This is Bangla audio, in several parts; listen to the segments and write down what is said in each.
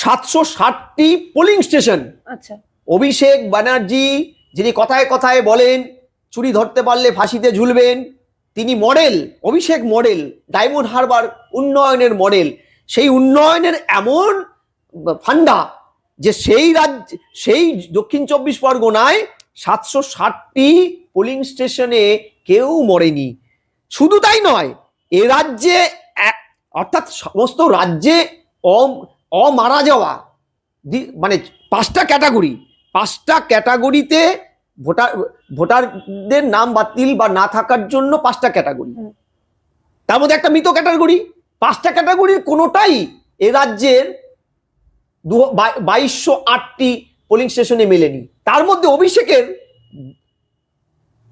সাতশো ষাটটি পোলিং স্টেশন আচ্ছা। অভিষেক ব্যানার্জি যিনি কথায় কথায় বলেন চুরি ধরতে পারলে ফাঁসিতে ঝুলবেন তিনি model Abhishek model Diamond Harbour উন্নয়নের মডেল সেই উন্নয়নের এমন ফান্ডা যে সেই রাজ্য সেই দক্ষিণ চব্বিশ পরগনায় সাতশো ষাটটি পোলিং স্টেশনে কেউ মরেনি। শুধু তাই নয় এ রাজ্যে অর্থাৎ সমস্ত রাজ্যে অম- অমারা যাওয়া দি- মানে পাঁচটা ক্যাটাগরি। পাঁচটা ক্যাটাগরিতে ভোটার ভোটারদের নাম বাতিল বা না থাকার জন্য পাঁচটা ক্যাটাগরি। তার মধ্যে একটা মৃত ক্যাটাগরি। পাঁচটা ক্যাটাগরির কোনোটাই এ রাজ্যের দু বাইশশো আটটি পোলিং স্টেশনে মেলেনি। তার মধ্যে অভিষেকের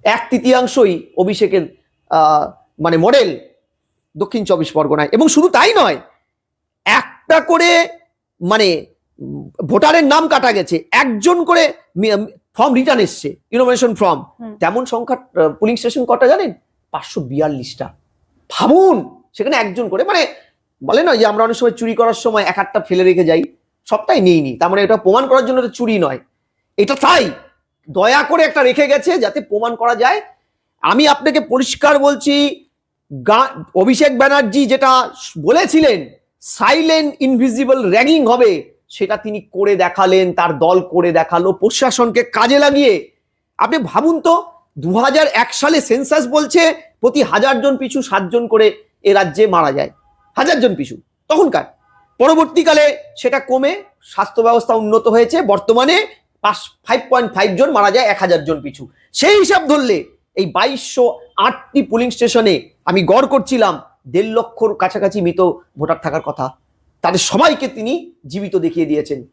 এক তৃতীয়াংশই অভিষেকের মানে মডেল দক্ষিণ চব্বিশ পরগনায়। এবং শুধু তাই নয় একটা করে মানে ভোটারের নাম কাটা গেছে একজন করে ফর্ম রিটার্ন এসছে ইনোভেশন ফর্ম তেমন সংখ্যা পুলিং স্টেশন কটা জানেন? পাঁচশো বিয়াল্লিশটা। ভাবুন সেখানে একজন করে মানে বলে না যে আমরা অনেক সময় চুরি করার সময় এক একটা ফেলে রেখে যাই সবটাই নিইনি তার মানে এটা প্রমাণ করার জন্য চুরি নয়। এটা তাই দয়া করে একটা রেখে গেছে যাতে প্রমাণ করা যায়। আমি আপনাকে পরিষ্কার বলছি গা- অভিষেক ব্যানার্জি যেটা বলেছিলেন সাইলেন্ট ইনভিজিবল র্যাগিং হবে, সেটা তিনি করে দেখালেন, তার দল করে দেখাল, প্রশাসনকে কাজে লাগিয়ে। আপনি ভাবুন তো দু সালে সেন্সাস বলছে প্রতি হাজার জন পিছু সাতজন করে এ রাজ্যে মারা যায়। হাজার জন পিছু। তখনকার। পরবর্তীকালে সেটা কমে, স্বাস্থ্য ব্যবস্থা উন্নত হয়েছে, বর্তমানে পাঁচ ফাইভ পয়েন্ট ফাইভ জন মারা যায়, এক হাজার জন পিছু। সেই হিসাব ধরলে এই বাইশশো আটটি পুলিং স্টেশনে আমি গড় করছিলাম দেড় লক্ষর কাছাকাছি মৃত ভোটার থাকার কথা। তাদের সবাইকে তিনি জীবিত দেখিয়ে দিয়েছেন।